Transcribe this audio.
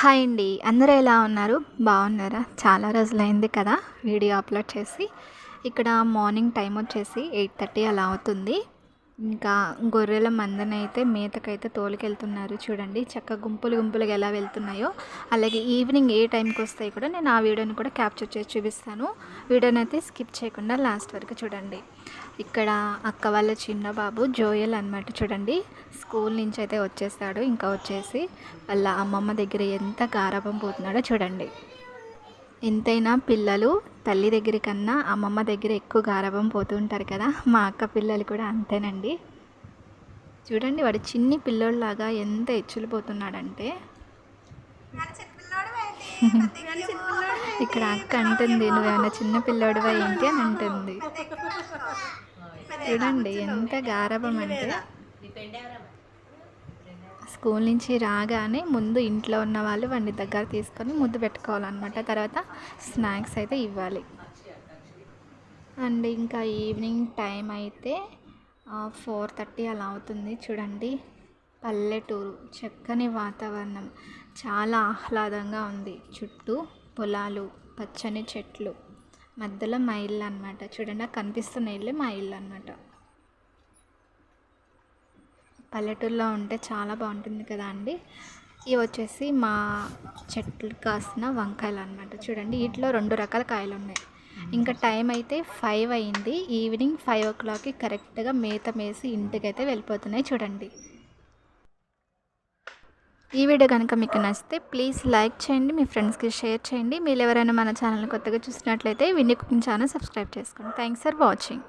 Hi అండి. అందరూ ఎలా ఉన్నారు? బాగున్నారా? చాలా రోజులైంది కదా వీడియో అప్లోడ్ చేసి. ఇక్కడ మార్నింగ్ టైం వచ్చేసి ఎయిట్ థర్టీ అలా అవుతుంది. ఇంకా గొర్రెల మందనైతే మేతకైతే తోలుకెళ్తున్నారు చూడండి. చక్క గుంపులు గుంపులుగా ఎలా వెళ్తున్నాయో. అలాగే ఈవినింగ్ ఏ టైంకి వస్తాయి కూడా నేను ఆ వీడియోని కూడా క్యాప్చర్ చేసి చూపిస్తాను. వీడియోని అయితే స్కిప్ చేయకుండా లాస్ట్ వరకు చూడండి. ఇక్కడ అక్క వాళ్ళ చిన్న బాబు జోయల్ అనమాట చూడండి. స్కూల్ నుంచి అయితే వచ్చేసాడు ఇంకా వచ్చేసి వాళ్ళ అమ్మమ్మ దగ్గర ఎంత గారాభం పోతున్నాడో చూడండి. ఎంతైనా పిల్లలు తల్లి దగ్గర కన్నా అమ్మమ్మ దగ్గర ఎక్కువ గారభం పోతూ ఉంటారు కదా మా అక్క పిల్లలు కూడా అంతేనండి. చూడండి వాడు చిన్ని పిల్లోళ్ళలాగా ఎంత ఎచ్చులు పోతున్నాడంటే ఇక్కడ అక్క అంటుంది నువ్వేమైనా చిన్న పిల్లోడివా ఏంటి? అని అంటుంది. చూడండి ఎంత గారభం అంటే. స్కూల్ నుంచి రాగానే ముందు ఇంట్లో ఉన్న వాళ్ళు వాడిని దగ్గర తీసుకొని ముద్దు పెట్టుకోవాలన్నమాట. తర్వాత స్నాక్స్ అయితే ఇవ్వాలి. అండ్ ఇంకా ఈవినింగ్ టైం అయితే ఫోర్ థర్టీ అలా అవుతుంది చూడండి. పల్లెటూరు చక్కని వాతావరణం. చాలా ఆహ్లాదంగా ఉంది. చుట్టూ పొలాలు పచ్చని చెట్లు. మధ్యలో మా ఇల్లు అనమాట చూడండి కనిపిస్తున్న ఇల్లు మా ఇల్లు అనమాట పల్లెటూరులో ఉంటే చాలా బాగుంటుంది కదా అండి. ఇవి వచ్చేసి మా చెట్లు కాసిన వంకాయలు అనమాట చూడండి వీటిలో రెండు రకాల కాయలు ఉన్నాయి. ఇంకా టైం అయితే ఫైవ్ అయింది. ఈవినింగ్ ఫైవ్ ఓ క్లాక్కి కరెక్ట్గా మేత మేసి ఇంటికైతే వెళ్ళిపోతున్నాయి చూడండి. ఈ వీడియో కనుక మీకు నచ్చితే ప్లీజ్ లైక్ చేయండి మీ ఫ్రెండ్స్కి షేర్ చేయండి. మీరు ఎవరైనా మన ఛానల్ కొత్తగా చూసినట్లయితే విన్నీ కుకింగ్ ఛానల్ సబ్స్క్రైబ్ చేసుకోండి. Thanks for watching.